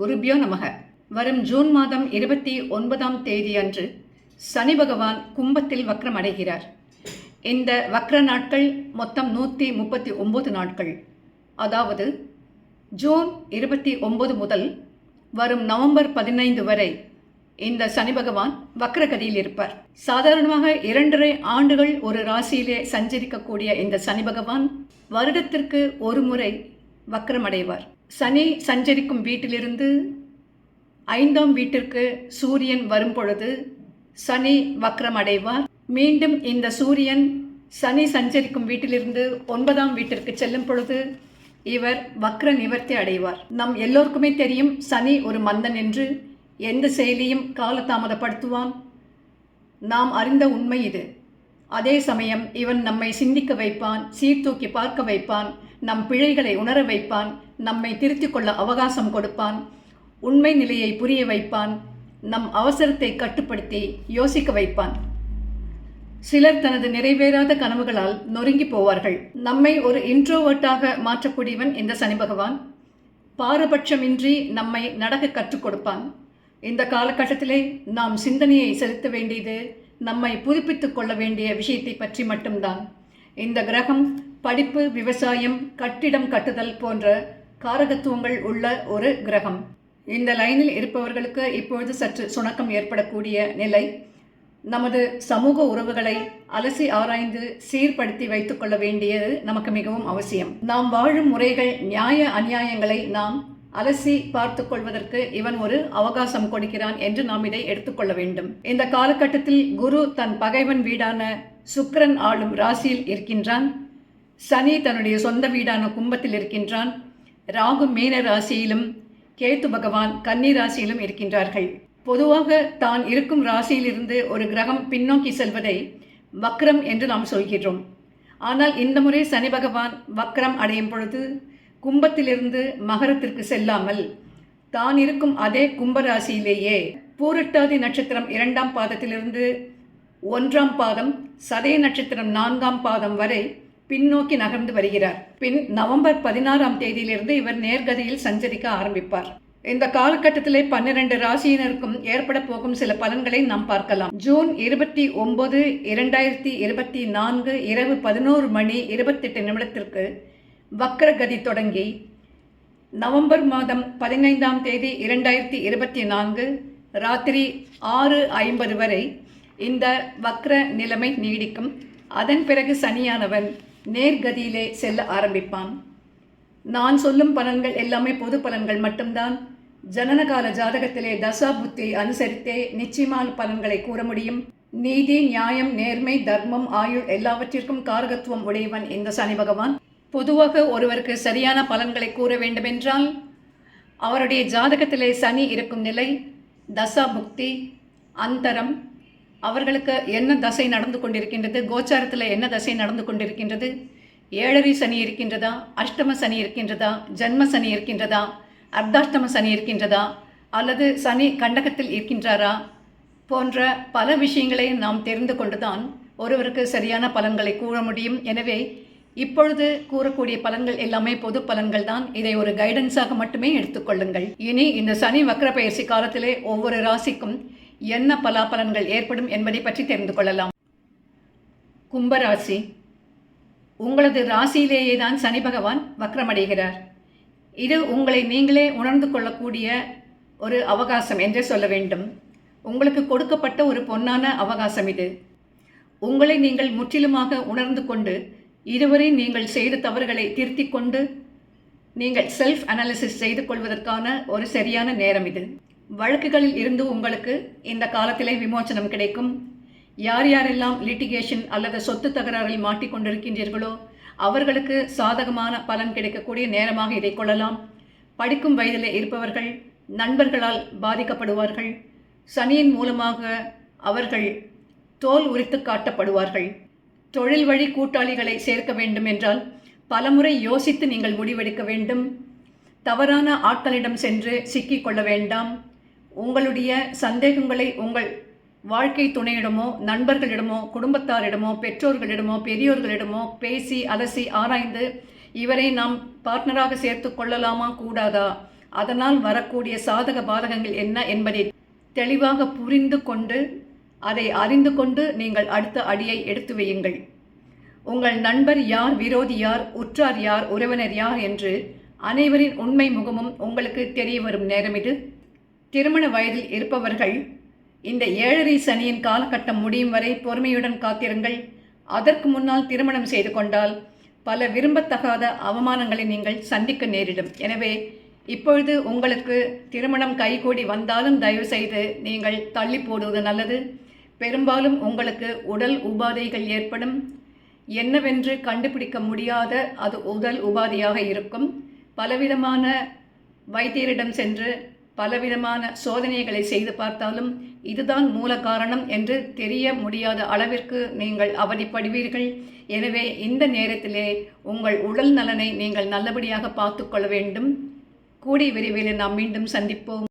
குருபியோ நமக. வரும் ஜூன் மாதம் இருபத்தி ஒன்பதாம் தேதி அன்று சனி பகவான் கும்பத்தில் வக்ரம் அடைகிறார். இந்த வக்ர நாட்கள் மொத்தம் நூற்றி முப்பத்தி ஒம்பது நாட்கள். அதாவது ஜூன் இருபத்தி ஒம்பது முதல் வரும் நவம்பர் பதினைந்து வரை இந்த சனி பகவான் வக்ரகதியில் இருப்பார். சாதாரணமாக இரண்டரை ஆண்டுகள் ஒரு ராசியிலே சஞ்சரிக்கக்கூடிய இந்த சனி பகவான் வருடத்திற்கு ஒரு முறை வக்ரமடைவார் சனி சஞ்சரிக்கும் வீட்டிலிருந்து ஐந்தாம் வீட்டிற்கு சூரியன் வரும் பொழுது சனி வக்ரமடைவார் மீண்டும் இந்த சூரியன் சனி சஞ்சரிக்கும் வீட்டிலிருந்து ஒன்பதாம் வீட்டிற்கு செல்லும் பொழுது இவர் வக்ர நிவர்த்தி அடைவார். நம் எல்லோருக்குமே தெரியும் சனி ஒரு மந்தன் என்று எந்த செயலியும் காலதாமதப்படுத்துவான். நாம் அறிந்த உண்மை இது. அதே சமயம் இவன் நம்மை சிந்திக்க வைப்பான் சீர்தூக்கி பார்க்க வைப்பான் நம் பிழைகளை உணர வைப்பான் நம்மை திருத்திக் கொள்ள அவகாசம் கொடுப்பான் உண்மை நிலையை புரிய வைப்பான் நம் அவசரத்தை கட்டுப்படுத்தி யோசிக்க வைப்பான். சிலர் தனது நிறைவேறாத கனவுகளால் நொறுங்கி போவார்கள். நம்மை ஒரு இன்ட்ரோவர்ட்டாக மாற்றக்கூடியவன் இந்த சனி பகவான். பாரபட்சமின்றி நம்மை நடக்க கற்றுக் கொடுப்பான். இந்த காலகட்டத்திலே நாம் சிந்தனையை செலுத்த வேண்டியது நம்மை புதுப்பித்துக் கொள்ள வேண்டிய விஷயத்தை பற்றி மட்டும்தான். இந்த கிரகம் படிப்பு விவசாயம் கட்டிடம் கட்டுதல் போன்ற காரகத்துவங்கள் உள்ள ஒரு கிரகம். இந்த லைனில் இருப்பவர்களுக்கு இப்பொழுது சற்று சுணக்கம் ஏற்படக்கூடிய நிலை. நமது சமூக உறவுகளை அலசி ஆராய்ந்து சீர்படுத்தி வைத்துக் கொள்ள வேண்டியது நமக்கு மிகவும் அவசியம். நாம் வாழும் முறைகள் நியாய அநியாயங்களை நாம் அலசி பார்த்து கொள்வதற்கு இவன் ஒரு அவகாசம் கொடுக்கிறான் என்று நாம் இதை எடுத்துக்கொள்ள வேண்டும். இந்த காலகட்டத்தில் குரு தன் பகைவன் வீடான சுக்கரன் ஆளும் ராசியில் இருக்கின்றான். சனி தன்னுடைய சொந்த வீடான கும்பத்தில் இருக்கின்றான். ராகு மீன ராசியிலும் கேத்து பகவான் கன்னி ராசியிலும் இருக்கின்றார்கள். பொதுவாக தான் இருக்கும் ராசியிலிருந்து ஒரு கிரகம் பின்னோக்கி செல்வதை வக்ரம் என்று நாம் சொல்கிறோம் ஆனால் இந்த முறை சனி பகவான் வக்ரம் அடையும் பொழுது கும்பத்திலிருந்து மகரத்திற்கு செல்லாமல் தான் இருக்கும் அதே கும்பராசியிலேயே பூரட்டாதி நட்சத்திரம் இரண்டாம் பாதத்திலிருந்து ஒன்றாம் பாதம் சதய நட்சத்திரம் நான்காம் பாதம் வரை பின்னோக்கி நகர்ந்து வருகிறார். பின் நவம்பர் பதினாறாம் தேதியிலிருந்து இவர் நேர்கதியில் சஞ்சரிக்க ஆரம்பிப்பார். இந்த காலகட்டத்திலே பன்னிரண்டு ராசியினருக்கும் ஏற்பட போகும் சில பலன்களை நாம் பார்க்கலாம். ஜூன் இருபத்தி ஒன்பது இரண்டாயிரத்தி இருபத்தி நான்கு இரவு பதினோரு மணி இருபத்தெட்டு நிமிடத்திற்கு வக்ரகதி தொடங்கி நவம்பர் மாதம் பதினைந்தாம் தேதி இரண்டாயிரத்தி இருபத்தி நான்கு ராத்திரி ஆறு ஐம்பது வரை இந்த வக்ர நிலைமை நீடிக்கும். அதன் பிறகு சனியானவன் நேர்கதியிலே செல்ல ஆரம்பிப்பான். நான் சொல்லும் பலன்கள் எல்லாமே பொது பலன்கள் மட்டும்தான். ஜனனகால ஜாதகத்திலே தசா புத்தி அனுசரித்தே நிச்சயமான பலன்களை கூற முடியும். நீதி நியாயம் நேர்மை தர்மம் ஆயுள் எல்லாவற்றிற்கும் காரகத்துவம் உடையவன் இந்த சனி பகவான். பொதுவாக ஒருவருக்கு சரியான பலன்களை கூற வேண்டுமென்றால் அவருடைய ஜாதகத்திலே சனி இருக்கும் நிலை தசா புக்தி அந்தரம் அவர்களுக்கு என்ன தசை நடந்து கொண்டிருக்கின்றது? கோச்சாரத்தில் என்ன தசை நடந்து கொண்டிருக்கின்றது? ஏழரை சனி இருக்கின்றதா? அஷ்டம சனி இருக்கின்றதா? ஜன்ம சனி இருக்கின்றதா? அர்த்தாஷ்டம சனி இருக்கின்றதா? அல்லது சனி கண்டகத்தில் இருக்கின்றாரா? போன்ற பல விஷயங்களை நாம் தெரிந்து கொண்டுதான் ஒருவருக்கு சரியான பலன்களை கூற முடியும். எனவே இப்பொழுது கூறக்கூடிய பலன்கள் எல்லாமே பொது பலன்கள் தான். இதை ஒரு கைடன்ஸாக மட்டுமே எடுத்துக்கொள்ளுங்கள் இனி இந்த சனி வக்ர பயிற்சி காலத்திலே ஒவ்வொரு ராசிக்கும் என்ன பலாபலன்கள் ஏற்படும் என்பதை பற்றி தெரிந்து கொள்ளலாம். கும்பராசி உங்களது ராசியிலேயே தான் சனி பகவான் வக்ரமடைகிறார். இது உங்களை நீங்களே உணர்ந்து கொள்ளக்கூடிய ஒரு அவகாசம் என்றே சொல்ல வேண்டும். உங்களுக்கு கொடுக்கப்பட்ட ஒரு பொன்னான அவகாசம் இது. உங்களை நீங்கள் முற்றிலுமாக உணர்ந்து கொண்டு இதுவரை நீங்கள் செய்த தவறுகளை திருத்திக் கொண்டு நீங்கள் செல்ஃப் அனாலிசிஸ் செய்து கொள்வதற்கான ஒரு சரியான நேரம் இது. வழக்குகளில் இருந்து உங்களுக்கு இந்த காலத்திலே விமோச்சனம் கிடைக்கும். யார் யாரெல்லாம் லிட்டிகேஷன் அல்லது சொத்து தகராறில் மாட்டிக்கொண்டிருக்கின்றீர்களோ அவர்களுக்கு சாதகமான பலன் கிடைக்கக்கூடிய நேரமாக இதை கொள்ளலாம். படிக்கும் வயதில் இருப்பவர்கள் நண்பர்களால் பாதிக்கப்படுவார்கள். சனியின் மூலமாக அவர்கள் தோல் உரித்து காட்டப்படுவார்கள். தொழில் வழி கூட்டாளிகளை சேர்க்க வேண்டும் என்றால் பலமுறை யோசித்து நீங்கள் முடிவெடுக்க வேண்டும். தவறான ஆட்களிடம் சென்று சிக்கிக்கொள்ள வேண்டாம். உங்களுடைய சந்தேகங்களை உங்கள் வாழ்க்கை துணையிடமோ நண்பர்களிடமோ குடும்பத்தாரிடமோ பெற்றோர்களிடமோ பெரியோர்களிடமோ பேசி அலசி ஆராய்ந்து இவரை நாம் பார்ட்னராக சேர்த்து கொள்ளலாமா கூடாதா? அதனால் வரக்கூடிய சாதக பாதகங்கள் என்ன என்பதை தெளிவாக புரிந்து கொண்டு அதை அறிந்து கொண்டு நீங்கள் அடுத்த அடியை எடுத்து வையுங்கள். உங்கள் நண்பர் யார் விரோதி யார் உற்றார் யார் உறவினர் யார் என்று அனைவரின் உண்மை முகமும் உங்களுக்கு தெரிய வரும் நேரம் இது. திருமண வயதில் இருப்பவர்கள் இந்த ஏழரை சனியின் காலகட்டம் முடியும் வரை பொறுமையுடன் காத்திருங்கள். அதற்கு முன்னால் திருமணம் செய்து கொண்டால் பல விரும்பத்தகாத அவமானங்களை நீங்கள் சந்திக்க நேரிடும். எனவே இப்பொழுது உங்களுக்கு திருமணம் கைகூடி வந்தாலும் தயவு செய்து நீங்கள் தள்ளி போடுவது நல்லது. பெரும்பாலும் உங்களுக்கு உடல் உபாதைகள் ஏற்படும். என்னவென்று கண்டுபிடிக்க முடியாத அது உடல் உபாதையாக இருக்கும். பலவிதமான வைத்தியரிடம் சென்று பலவிதமான சோதனைகளை செய்து பார்த்தாலும் இதுதான் மூல காரணம் என்று தெரிய முடியாத அளவிற்கு நீங்கள் அவதிப்படுவீர்கள். எனவே இந்த நேரத்திலே உங்கள் உடல் நலனை நீங்கள் நல்லபடியாக பார்த்துக்கொள்ள வேண்டும். கூடி விரைவில் நாம் மீண்டும் சந்திப்போம்.